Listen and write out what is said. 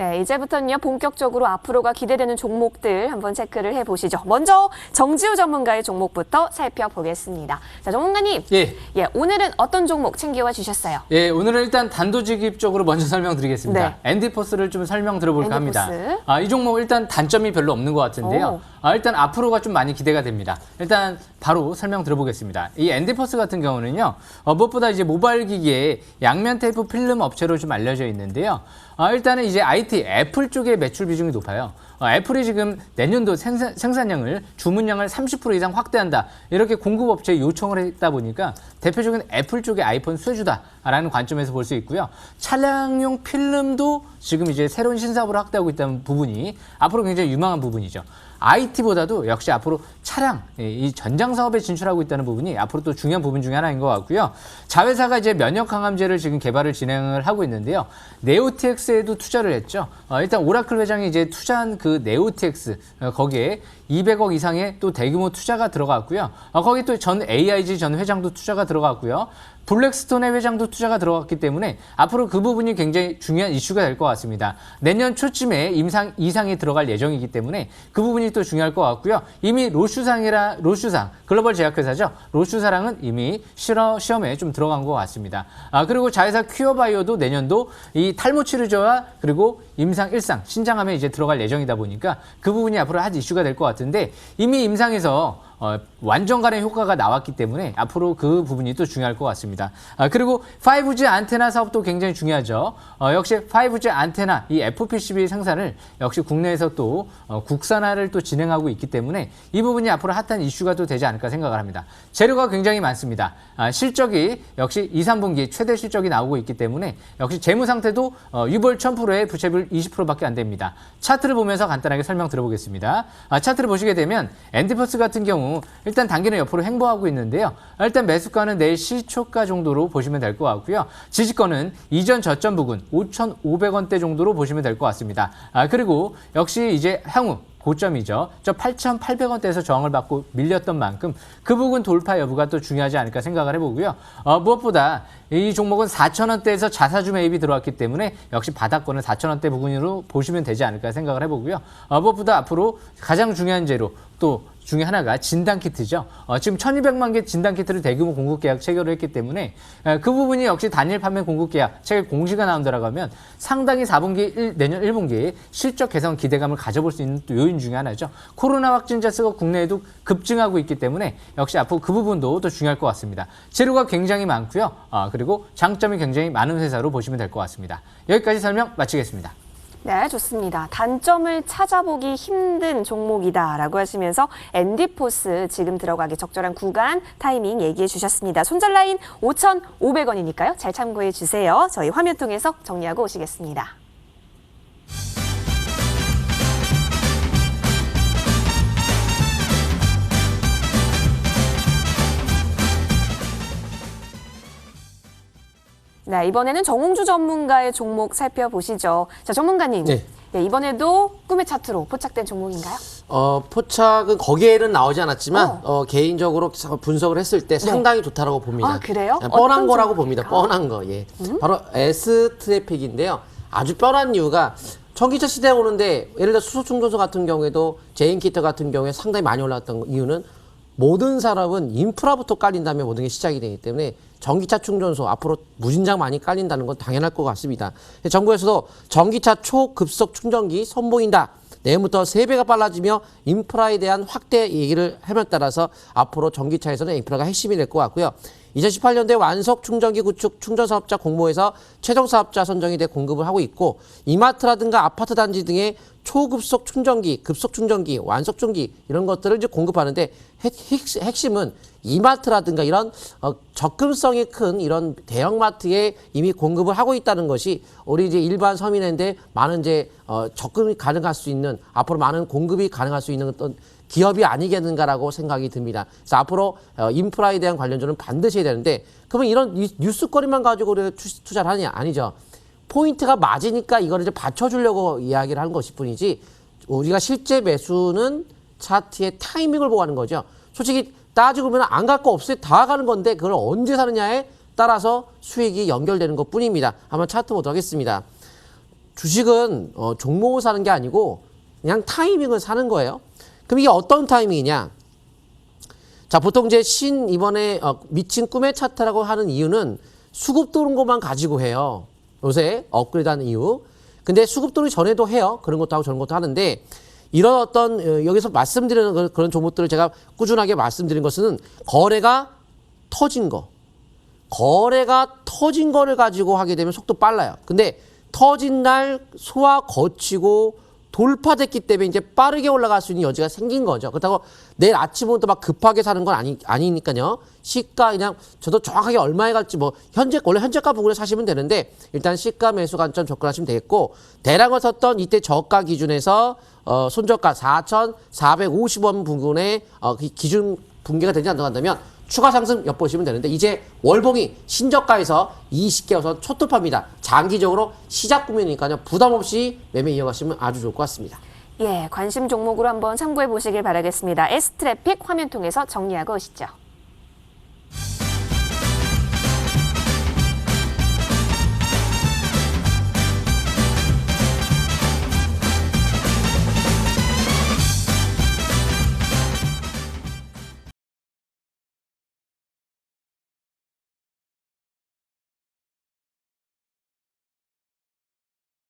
네, 이제부터는요, 본격적으로 앞으로가 기대되는 종목들 한번 체크를 해보시죠. 먼저 정지우 전문가의 종목부터 살펴보겠습니다. 자, 전문가님. 예. 예, 오늘은 어떤 종목 챙겨와 주셨어요? 예, 오늘은 일단 단도직입 쪽으로 먼저 설명드리겠습니다. 네. 앤디포스를 좀 설명 들어볼까 합니다. 앤디포스. 아, 이 종목 일단 단점이 별로 없는 것 같은데요. 오. 아, 일단 앞으로가 좀 많이 기대가 됩니다. 일단 바로 설명 들어보겠습니다. 이 앤디포스 같은 경우는요, 어, 무엇보다 이제 모바일 기기에 양면 테이프 필름 업체로 좀 알려져 있는데요. 아, 일단은 이제 IT 애플 쪽의 매출 비중이 높아요. 어, 애플이 지금 내년도 생산, 생산량을 주문량을 30% 이상 확대한다 이렇게 공급업체에 요청을 했다 보니까 대표적인 애플 쪽의 아이폰 수혜주다라는 관점에서 볼 수 있고요. 차량용 필름도 지금 이제 새로운 신사업을 확대하고 있다는 부분이 앞으로 굉장히 유망한 부분이죠. IT보다도 역시 앞으로 차량 예, 이 전장 사업에 진출하고 있다는 부분이 앞으로 또 중요한 부분 중에 하나인 것 같고요. 자회사가 이제 면역 강암제를 지금 개발을 진행을 하고 있는데요. 네오티엑스에도 투자를 했죠. 어, 일단 오라클 회장이 이제 투자한 그 네오티엑스 어, 거기에 200억 이상의 또 대규모 투자가 들어갔고요. 어, 거기 또 전 AIG 전 회장도 투자가 들어갔고요. 블랙스톤의 회장도 투자가 들어갔기 때문에 앞으로 그 부분이 굉장히 중요한 이슈가 될 것 같습니다. 내년 초쯤에 임상 이상이 들어갈 예정이기 때문에 그 부분이 또 중요할 것 같고요. 이미 로슈상이라 로슈상 글로벌 제약회사죠. 로슈사랑은 이미 실어, 시험에 좀 들어간 것 같습니다. 아 그리고 자회사 큐어바이오도 내년도 이 탈모 치료제와 그리고 임상 일상 신장암에 이제 들어갈 예정이다 보니까 그 부분이 앞으로 한 이슈가 될 것 같은데 이미 임상에서 어, 완전 간의 효과가 나왔기 때문에 앞으로 그 부분이 또 중요할 것 같습니다. 아, 그리고 5G 안테나 사업도 굉장히 중요하죠. 어, 역시 5G 안테나 이 FPCB 생산을 역시 국내에서 또 어, 국산화를 또 진행하고 있기 때문에 이 부분이 앞으로 핫한 이슈가 또 되지 않을까 생각을 합니다. 재료가 굉장히 많습니다. 아, 실적이 역시 2, 3분기 최대 실적이 나오고 있기 때문에 역시 재무 상태도 어, 유볼 1000%에 부채비율 20%밖에 안 됩니다. 차트를 보면서 간단하게 설명 들어보겠습니다. 아, 차트를 보시게 되면 앤디퍼스 같은 경우 일단 단기는 옆으로 횡보하고 있는데요. 일단 매수가는 내일 시초가 정도로 보시면 될 것 같고요. 지지권은 이전 저점 부근 5,500원대 정도로 보시면 될 것 같습니다. 아, 그리고 역시 이제 향후 고점이죠. 저 8,800원대에서 저항을 받고 밀렸던 만큼 그 부분 돌파 여부가 또 중요하지 않을까 생각을 해보고요. 어, 무엇보다 이 종목은 4,000원대에서 자사주 매입이 들어왔기 때문에 역시 바닥권은 4,000원대 부근으로 보시면 되지 않을까 생각을 해보고요. 어, 무엇보다 앞으로 가장 중요한 재료 또 중에 하나가 진단키트죠. 어, 지금 1200만 개 진단키트를 대규모 공급 계약 체결을 했기 때문에 에, 그 부분이 역시 단일 판매 공급 계약 체결 공시가 나온다라고 하면 상당히 4분기, 일- 내년 1분기에 실적 개선 기대감을 가져볼 수 있는 또 요인 중에 하나죠. 코로나 확진자 수가 국내에도 급증하고 있기 때문에 역시 앞으로 그 부분도 또 중요할 것 같습니다. 재료가 굉장히 많고요. 아, 그리고 장점이 굉장히 많은 회사로 보시면 될 것 같습니다. 여기까지 설명 마치겠습니다. 네, 좋습니다. 단점을 찾아보기 힘든 종목이다라고 하시면서 앤디포스 지금 들어가기 적절한 구간 타이밍 얘기해 주셨습니다. 손절 라인 5,500원이니까요. 잘 참고해 주세요. 저희 화면 통해서 정리하고 오시겠습니다. 네, 이번에는 정홍주 전문가의 종목 살펴보시죠. 자, 전문가님. 네. 네, 이번에도 꿈의 차트로 포착된 종목인가요? 어, 포착은 거기에는 나오지 않았지만 어. 개인적으로 분석을 했을 때 상당히 좋다라고 봅니다. 네. 아, 그래요? 네, 뻔한 거라고? 봅니다. 뻔한 거. 예. 바로 S 트래픽인데요. 아주 뻔한 이유가 전기차 시대가 오는데 예를 들어 수소 충전소 같은 경우에도 제인키트 같은 경우에 상당히 많이 올라왔던 이유는 모든 산업은 인프라부터 깔린 다음에 모든 게 시작이 되기 때문에 전기차 충전소 앞으로 무진장 많이 깔린다는 건 당연할 것 같습니다. 정부에서도 전기차 초급속 충전기 선보인다. 내일부터 세배가 빨라지며 인프라에 대한 확대 얘기를 함에 따라서 앞으로 전기차에서는 인프라가 핵심이 될 것 같고요. 2018년도에 완속 충전기 구축 충전 사업자 공모에서 최종 사업자 선정이 돼 공급을 하고 있고 이마트라든가 아파트 단지 등의 초급속 충전기, 급속 충전기, 완속 충전기 이런 것들을 이제 공급하는데 핵심은 이마트라든가 이런 어, 접근성이 큰 이런 대형마트에 이미 공급을 하고 있다는 것이 우리 이제 일반 서민인데 많은 이제 어, 접근이 가능할 수 있는 앞으로 많은 공급이 가능할 수 있는 어떤 기업이 아니겠는가라고 생각이 듭니다. 그래서 앞으로 어, 인프라에 대한 관련주는 반드시 해야 되는데 그러면 이런 뉴- 뉴스거리만 가지고 우리가 투- 투자를 하느냐 아니죠. 포인트가 맞으니까 이거를 이제 받쳐주려고 이야기를 한 것일 뿐이지 우리가 실제 매수는 차트의 타이밍을 보고 하는 거죠. 솔직히 따지고 보면 안갈거 없어요. 다 가는 건데 그걸 언제 사느냐에 따라서 수익이 연결되는 것 뿐입니다. 한번 차트 보도록 하겠습니다. 주식은 어, 종목을 사는 게 아니고 그냥 타이밍을 사는 거예요. 그럼 이게 어떤 타이밍이냐? 자, 보통 이제 신 이번에 어, 미친 꿈의 차트라고 하는 이유는 수급 도는 것만 가지고 해요. 요새 업그레이드 하는 이유. 근데 수급 도는 전에도 해요. 그런 것도 하고 저런 것도 하는데 이런 어떤 어, 여기서 말씀드리는 그- 그런 종목들을 제가 꾸준하게 말씀드린 것은 거래가 터진 거. 거래가 터진 거를 가지고 하게 되면 속도 빨라요. 근데 터진 날 소화 거치고 돌파됐기 때문에 이제 빠르게 올라갈 수 있는 여지가 생긴 거죠. 그렇다고 내일 아침부터 막 급하게 사는 건 아니, 아니니까요. 시가 그냥 저도 정확하게 얼마에 갈지 뭐 현재, 원래 현재가 부분을 사시면 되는데 일단 시가 매수 관점 접근하시면 되겠고 대량을 섰던 이때 저가 기준에서 어, 손저가 4,450원 부근에 어, 그 기준 붕괴가 되지 않는다면 추가 상승 엿보시면 되는데 이제 월봉이 신저가에서 20개여서 초토파입니다. 장기적으로 시작 구매니까요. 부담 없이 매매 이어가시면 아주 좋을 것 같습니다. 예, 관심 종목으로 한번 참고해 보시길 바라겠습니다. S트래픽 화면 통해서 정리하고 오시죠.